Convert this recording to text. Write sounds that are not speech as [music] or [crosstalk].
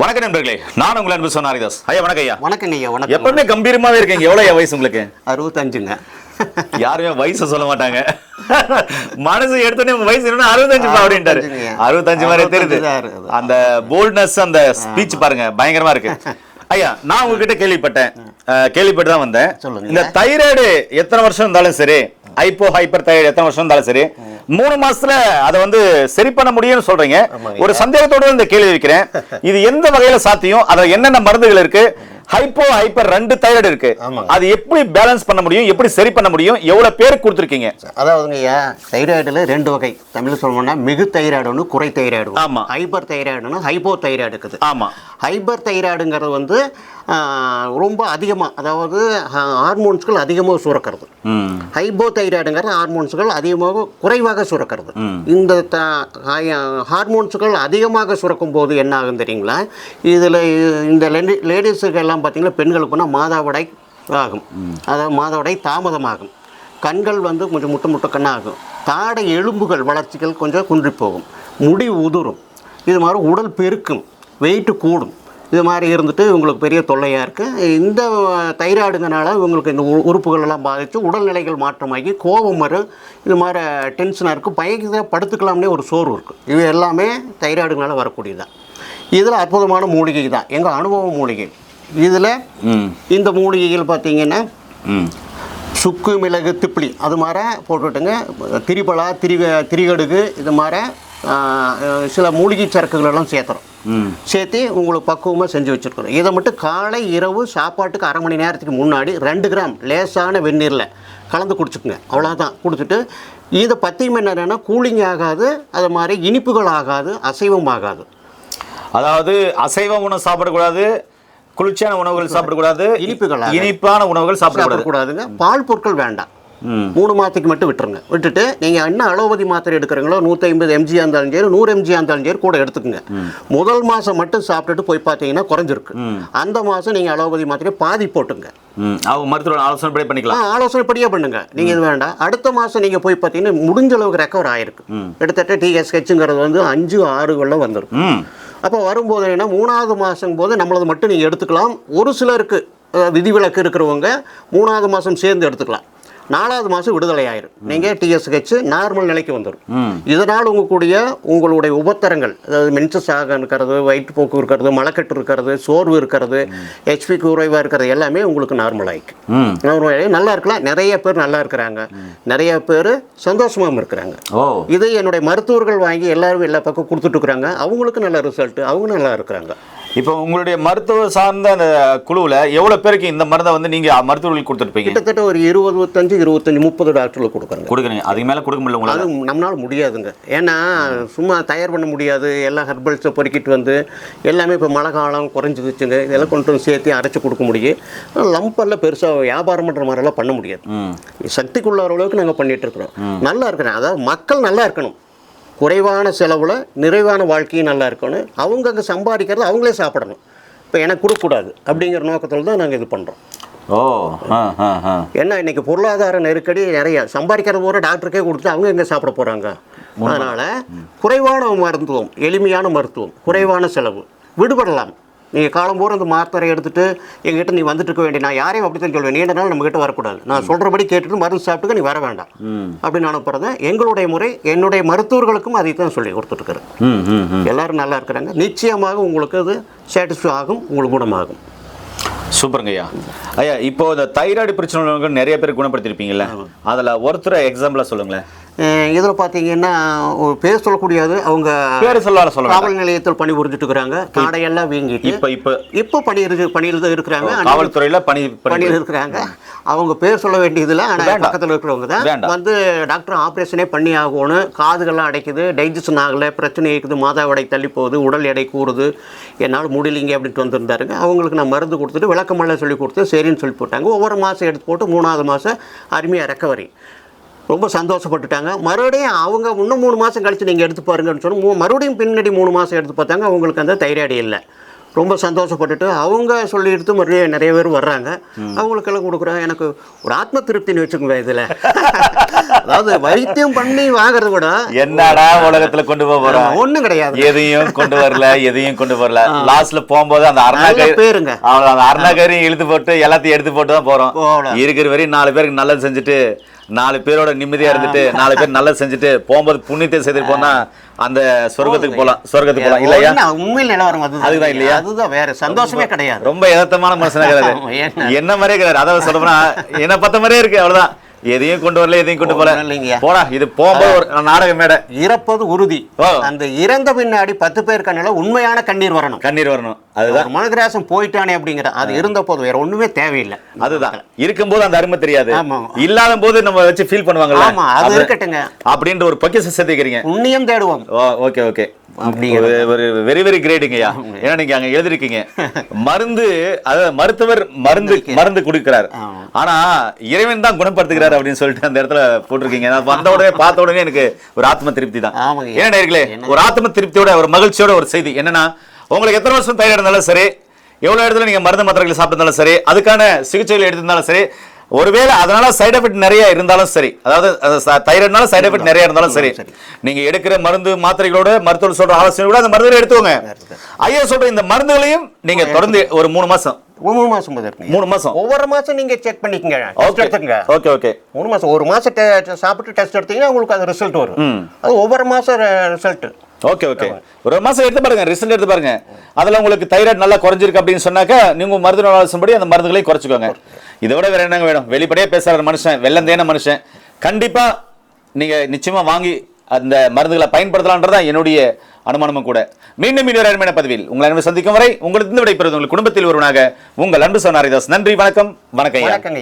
வணக்கம் நண்பர்களே நான் உங்கள் அன்பு சொன்ன ஹரிதாஸ். ஐயா வணக்கம் ஐயா. வணக்கங்க ஐயா வணக்கம். எப்பவுமே கம்பீரமாவே இருக்கீங்க. எவ்வளவு ஐயா வயசு உங்களுக்கு? அறுபத்தஞ்சுங்க. யாருமே வயசு சொல்ல மாட்டாங்க. மனசு எடுத்தோடனே வயசு என்ன அறுபத்தஞ்சு அப்படின்ட்டாரு. அறுபத்தஞ்சு மாதிரி தெரியுது. அந்த போல்ட்னஸ் அந்த ஸ்பீச் பாருங்க பயங்கரமா இருக்கு. [laughs] ஐயா நான் உங்ககிட்ட கேள்விப்பட்டேன். கேள்விப்பட்டு தான் வந்தேன். இந்த தைராய்டு எத்தனை வருஷம் இருந்தாலும் சரி ஹைப்போ ஹைப்பர் தைராய்டு எத்தனை வருஷம் இருந்தாலும் சரி மூணு மாசத்துல அதை வந்து சரி பண்ண முடியும்னு சொல்றீங்க. ஒரு சந்தேகத்தோட இந்த கேள்வி வைக்கிறேன். இது எந்த வகையில சாத்தியம்? அதுல என்னென்ன மருந்துகள் இருக்கு? ஹைப்போ ஹைப்பர் ரெண்டு தைராய்டு இருக்கு. அது எப்படி பேலன்ஸ் பண்ண முடியும் எப்படி சரி பண்ண முடியும் எவ்வளவு பேருக்கு கொடுத்துருக்கீங்க? அதாவதுங்க ஐயா தைராய்டில் ரெண்டு வகை. தமிழ் சொல்லணும்னா மிகு தைராய்டு ஒன்று குறை தைராய்டு. ஆமா. ஹைப்பர் தைராய்டுன்னு ஹைப்போ தைராய்டு இருக்குது. ஆமா. ஹைப்பர் தைராய்டுங்கிறது வந்து ரொம்ப அதிகமாக அதாவது ஹார்மோன்ஸ்கள் அதிகமாக சுரக்கிறது. ம். ஹைப்போ தைராய்டுங்கிறது ஹார்மோன்ஸ்கள் அதிகமாக குறைவாக சுரக்கிறது. இந்த ஹார்மோன்ஸ்கள் அதிகமாக சுரக்கும் போது என்ன ஆகும் தெரியுங்களா? இதில் இந்த லேடி- லேடிஸுக்கு எல்லாம் பார்த்தீங்கன்னா பெண்களுக்கு போனால் மாதாவிடை ஆகும். அதாவது மாதவிடை தாமதமாகும். கண்கள் வந்து கொஞ்சம் முட்டை முட்டை கண்ணாகும். தாடை எலும்புகள் வளர்ச்சிகள் கொஞ்சம் குன்றி போகும். முடி உதிரும். இது மாதிரி உடல் பெருக்கும். வெயிட்டு கூடும். இது மாதிரி இருந்துட்டு இவங்களுக்கு பெரிய தொல்லையாக இருக்குது இந்த தைராய்டுங்கனால இவங்களுக்கு இந்த உ- உறுப்புகள் எல்லாம் பாதித்து உடல்நிலைகள் மாற்றமாகி கோபம் வரும். இது மாதிரி டென்ஷனாக இருக்குது பயங்கர படுத்துக்கலாம்னே ஒரு சோர்வு இருக்குது இது எல்லாமே தைராய்டுங்களால் வரக்கூடியதான் இதில் அற்புதமான மூலிகை தான் எங்கள் அனுபவ மூலிகை. இதில் இந்த மூலிகைகள் பார்த்தீங்கன்னா சுக்கு மிளகு திப்பிலி அது மாதிரி போட்டுட்டுங்க. திரிபலா திரி திரிகடுகு இது மாதிரி சில மூலிகை சரக்குகள் எல்லாம் சேர்த்துறோம் சேர்த்து உங்களுக்கு பக்குவமாக செஞ்சு வச்சுருக்கோம் இதை மட்டும் காலை இரவு சாப்பாட்டுக்கு அரை மணி நேரத்துக்கு முன்னாடி ரெண்டு கிராம் லேசான வெந்நீரில் கலந்து குடிச்சுக்குங்க. அவ்வளோதான் குடிச்சிட்டு இதை பத்தியம் என்னென்னா கூலிங் ஆகாது அது மாதிரி இனிப்புகள் ஆகாது அசைவம் ஆகாது. அதாவது அசைவ உணவு சாப்பிடக்கூடாது குளிர்ச்சியான உணவுகள் சாப்பிடக்கூடாது. இனிப்புகள் இனிப்பான உணவுகள் சாப்பிடக்கூடாது. சாப்பிடக்கூடாதுங்க. பால் பொருட்கள் வேண்டாம். மூணு மாதத்துக்கு மட்டும் விட்டுருங்க. விட்டுட்டு நீங்கள் என்ன அலோபதி மாத்திரை எடுக்கிறீங்களோ நூற்றி ஐம்பது எம்ஜியாக இருந்தாலும் சரி நூறு எம்ஜியாக இருந்தாலும் சரி கூட எடுத்துக்கோங்க. முதல் மாதம் மட்டும் சாப்பிட்டுட்டு போய் பார்த்தீங்கன்னா குறைஞ்சிருக்கு. அந்த மாதம் நீங்கள் அலோபதி மாத்திரை பாதி போட்டுங்க. அவங்க மருத்துவர் ஆலோசனை படி ஆ பண்ணிக்கலாம் ஆலோசனைப்படியே பண்ணுங்க. நீங்கள் இது வேண்டாம். அடுத்த மாதம் நீங்கள் போய் பார்த்தீங்கன்னா முடிஞ்ச அளவுக்கு ரெக்கவர் ஆயிருக்கு. கிட்டத்தட்ட டிஎஸ்ஹெச்ங்கிறது வந்து அஞ்சு ஆறுகளில் வந்துடும் அப்போ வரும்போது என்ன மூணாவது மாதம் போது நம்மளது மட்டும் நீங்கள் எடுத்துக்கலாம். ஒரு சிலருக்கு விதிவிலக்கு இருக்கிறவங்க மூணாவது மாதம் சேர்ந்து எடுத்துக்கலாம். நாலாவது மாதம் விடுதலை ஆயிரும். நீங்கள் டிஎஸ்ஹெச் நார்மல் நிலைக்கு வந்துடும் இதனால் உங்களுடைய உங்களுடைய உபத்தரங்கள் அதாவது மென்சஸ் ஆக இருக்கிறது வயிற்றுப்போக்கு இருக்கிறது மலக்கட்டு இருக்கிறது சோர்வு இருக்கிறது ஹெச்பி குறைவாக இருக்கிறது எல்லாமே உங்களுக்கு நார்மல் நார்மல் நல்லா இருக்கலாம். நிறைய பேர் நல்லா இருக்கிறாங்க. நிறைய பேர் சந்தோஷமாகவும் இருக்கிறாங்க. இது என்னுடைய மருத்துவர்கள் வாங்கி எல்லாரும் எல்லா பக்கம் கொடுத்துட்டு இருக்கிறாங்க. அவங்களுக்கு நல்ல ரிசல்ட் அவங்க நல்லா இருக்கிறாங்க. இப்போ உங்களுடைய மருத்துவ சார்ந்த அந்த குழுவில் எவ்வளோ பேருக்கு இந்த மருந்தை வந்து நீங்கள் மருத்துவர்களுக்கு கொடுத்துருப்பீங்க? கிட்டத்தட்ட ஒரு இருபத்தஞ்சு இருபத்தஞ்சு முப்பது டாக்டர்களுக்கு கொடுக்குறாங்க. கொடுக்குறீங்க. அதுக்கு மேலே கொடுக்க முடியல உங்களால்? அது நம்மளால முடியாதுங்க. ஏன்னா சும்மா தயார் பண்ண முடியாது. எல்லா ஹெர்பல்ஸை பொறுக்கிட்டு வந்து எல்லாமே இப்போ மழை காலம் குறைஞ்சிருச்சுங்க இதெல்லாம் கொண்டு வந்து சேர்த்து அரைச்சி கொடுக்க முடியும். லம்பெல்லாம் பெருசாக வியாபாரம் பண்ணுற மாதிரிலாம் பண்ண முடியாது. ம். சக்திக்குள்ள அளவுக்கு நாங்கள் பண்ணிட்டு இருக்கிறோம். நல்லா இருக்கிறேன். அதாவது மக்கள் நல்லா இருக்கணும். குறைவான செலவில் நிறைவான வாழ்க்கையும் நல்லா இருக்கணும். அவங்க அங்கே சம்பாதிக்கிறது அவங்களே சாப்பிடணும். இப்போ எனக்கு கொடுக்கக்கூடாது அப்படிங்கிற நோக்கத்தில் தான் நாங்கள் இது பண்ணுறோம் ஓ ஏன்னா இன்னைக்கு பொருளாதார நெருக்கடி நிறைய சம்பாதிக்கிறது பூரா டாக்டருக்கே கொடுத்து அவங்க எங்கே சாப்பிட போகிறாங்க அதனால் குறைவான மருத்துவம் எளிமையான மருத்துவம் குறைவான செலவு விடுபடலாம். நீங்கள் காலம்பூரா அந்த மாத்திரை எடுத்துட்டு எங்கிட்ட நீ வந்துட்டு இருக்க வேண்டிய நான் யாரையும் அப்படி தான் சொல்வேன். நீண்ட நாள் நம்மகிட்ட வரக்கூடாது. நான் சொல்கிறபடி கேட்டுட்டு மருந்து சாப்பிட்டுக்க நீ வர வேண்டாம். அப்படின்னு அனுப்புறது எங்களுடைய முறை என்னுடைய மருத்துவர்களுக்கும் அதை தான் சொல்லி ம் எல்லாரும் நல்லா இருக்கிறாங்க. நிச்சயமாக உங்களுக்கு அது சாட்டிஸ்ஃபை ஆகும் உங்களுக்கு குணமாகும். சூப்பருங்க ஐயா ஐயா இப்போ இந்த தைராய்டு பிரச்சனை நிறைய பேர் குணப்படுத்திருப்பீங்கல்ல. அதில் ஒருத்தரை எக்ஸாம்பிளாக சொல்லுங்களேன். இதில் பார்த்தீங்கன்னா ஒரு பேர் சொல்லக்கூடியது அவங்க பேர் சொல்லாத சொல்ல. காவல் நிலையத்தில் பணி புரிஞ்சுட்டு இருக்கிறாங்க காடையெல்லாம் வீங்கிட்டு இப்போ இப்போ. இப்போ பணி பணியில் தான் இருக்கிறாங்க காவல்துறையில் பணி பணியில் இருக்கிறாங்க. அவங்க பேர் சொல்ல வேண்டியதில்லை. ஆனால். பக்கத்தில் இருக்கிறவங்க தான். வந்து டாக்டர் ஆப்ரேஷனே பண்ணி ஆகணும் காதுகள்லாம் அடைக்குது டைஜஷன் ஆகலை பிரச்சனை இருக்குது மாதாவிடை தள்ளி போகுது உடல் எடை கூறுது என்னால் முடியலைங்க அப்படின்ட்டு வந்திருந்தாருங்க. அவங்களுக்கு நான் மருந்து கொடுத்துட்டு விளக்கமெல்லாம் சொல்லி கொடுத்து சரின்னு சொல்லி போட்டாங்க. ஒவ்வொரு மாதம் எடுத்து போட்டு மூணாவது மாதம் அருமையாக ரெக்கவரி. ரொம்ப சந்தோஷப்பட்டுட்டாங்க. மறுபடியும் அவங்க இன்னும் மூணு மாதம் கழிச்சு நீங்கள் எடுத்து பாருங்கன்னு சொன்னால் மறுபடியும் பின்னாடி மூணு மாதம் எடுத்து பார்த்தாங்க. அவங்களுக்கு அந்த தைராய்டு இல்லை. ரொம்ப சந்தோஷப்பட்டுட்டு அவங்க சொல்லி எடுத்து மறுபடியும் நிறைய பேர் வர்றாங்க. அவங்களுக்கெல்லாம் கொடுக்குறோம் எனக்கு ஒரு ஆத்ம திருப்தின்னு வச்சுக்கோங்க இதில். [laughs] அதாவது வைத்தியம் பண்ணி வாங்குறத விட என்னடா உலகத்துல கொண்டு போறோம்? ஒன்றும் கிடையாது. எதையும் கொண்டு வரல எதையும் கொண்டு வரல. லாஸ்ட்ல போகும்போது அந்த அருணா நல்ல கயிறு பேருங்க. அவ்வளவு அந்த அருணா கயிறையும் இழுத்து போட்டு எல்லாத்தையும் எடுத்து போட்டு தான் போறோம். போகலாம். இருக்கிற வரையும் நாலு பேருக்கு நல்லது செஞ்சுட்டு நாலு பேரோட நிம்மதியா இருந்துட்டு நாலு பேர் நல்லது செஞ்சுட்டு போகும்போது புண்ணியத்தை செய்துட்டு போனா அந்த சொர்க்கத்துக்கு போலாம் சொர்க்கத்துக்கு போலாம். இல்லையா? உண்மையில் நிலவரம் அதுதான். இல்லையா? அதுதான் வேற சந்தோஷமே கிடையாது. ரொம்ப யதார்த்தமான மனுஷனா இருக்கிறாரு என்ன? மாதிரியே இருக்கிறாரு. அதாவது சொல்லப்போனா என்ன பத்த மாதிரியே இருக்கு அவ்வளவுதான். எதையும் கொண்டு வரல எதையும் கொண்டு போல. இல்லைங்க. போடா இது போகும்போது ஒரு நாடக மேடை. இறப்பது உறுதி. அந்த இறந்த பின்னாடி பத்து பேர் கண்ணில் உண்மையான கண்ணீர் வரணும். கண்ணீர் வரணும். அதுதான். மனதிராசம் போயிட்டானே அப்படிங்கிற அது இருந்த போது வேற ஒண்ணுமே தேவையில்லை. அதுதான். இருக்கும்போது அந்த அருமை தெரியாது. இல்லாத போது நம்ம வச்சு ஃபீல் பண்ணுவாங்கல்ல. ஆமா அது இருக்கட்டுங்க. அப்படின்ற ஒரு பொக்கிஷ சேர்த்துக்கிறீங்க புண்ணியம் தேடுவோம். Okay okay. அப்படிங்கிறது. ஒரு வெரி வெரி கிரேட்டுங்கய்யா ஏன்னா நீங்க அங்க எழுதிருக்கீங்க. மருந்து அதாவது மருத்துவர் மருந்து மருந்து குடிக்கிறார். ஆமா. ஆனா இறைவன் தான் குணப்படுத்துகிறார் அப்படின்னு சொல்லிட்டு அந்த இடத்துல போட்டிருக்கீங்க. நான் வந்த உடனே பார்த்த உடனே எனக்கு ஒரு ஆத்ம திருப்தி தான். ஏன்னா நேர்களே ஒரு ஆத்ம திருப்தியோட ஒரு மகிழ்ச்சியோட ஒரு செய்தி என்னன்னா உங்களுக்கு எத்தனை வருஷம் தயார் இருந்தாலும் சரி எவ்வளவு இடத்துல நீங்க மருந்து மாத்திரைகளை சாப்பிட்டிருந்தாலும் சரி அதுக்கான சிகிச்சைகள் எடுத்திருந்தாலும் சரி ஒருவேளை அதனால சைடு எஃபெக்ட் நிறைய இருந்தாலும் சரி. அதாவது தைராய்டுனால சைடு எஃபெக்ட் நிறைய இருந்தாலும் சரி. நீங்க எடுக்கிற மருந்து மாத்திரைகளோட மருத்துவர் சொல்ற ஆலோசனையோட அந்த மருந்துகளை எடுத்துக்கோங்க. ஐயா சொல்ற இந்த மருந்துகளையும் நீங்க தொடர்ந்து ஒரு மூணு மாசம். மூணு மாசம். மூணு மாசம். ஒவ்வொரு மாசம் நீங்க செக் பண்ணிக்கங்க. டெஸ்ட் ஓகே ஓகே மூணு மாசம். ஒரு மாசம் சாப்பிட்டு டெஸ்ட் எடுத்தீங்கன்னா உங்களுக்கு அது ரிசல்ட் வரும். அது ஒவ்வொரு மாசம் ரிசல்ட் ஓகே ஓகே ஒரு மாசம் எடுத்து பாருங்க ரிசல்ட் எடுத்து பாருங்க. அதுல உங்களுக்கு தைராய்டு நல்லா குறைஞ்சிருக்கு அப்படின்னு சொன்னாக்க நீங்க மருந்து ஆலோசனைப்படி அந்த மருந்துகளையும் குறைச்சிக்கோங்க. இதை விட வேற என்னங்க வேணும்? வெளிப்படையே பேசுற மனுஷன் வெள்ளந்தேன மனுஷன். கண்டிப்பா நீங்க நிச்சயமா வாங்கி அந்த மருந்துகளை பயன்படுத்தலான்றதான் என்னுடைய அனுமானமும் கூட. மீண்டும் மீண்டும் அருமையான பதிவில் உங்களை அன்பு சந்திக்கும் வரை உங்களுக்கு விடைபெறுவது உங்கள் குடும்பத்தில் ஒருவனாக உங்கள் அன்பு சோனாரிதாஸ் நன்றி வணக்கம் வணக்கம் ஐயா வணக்கம்.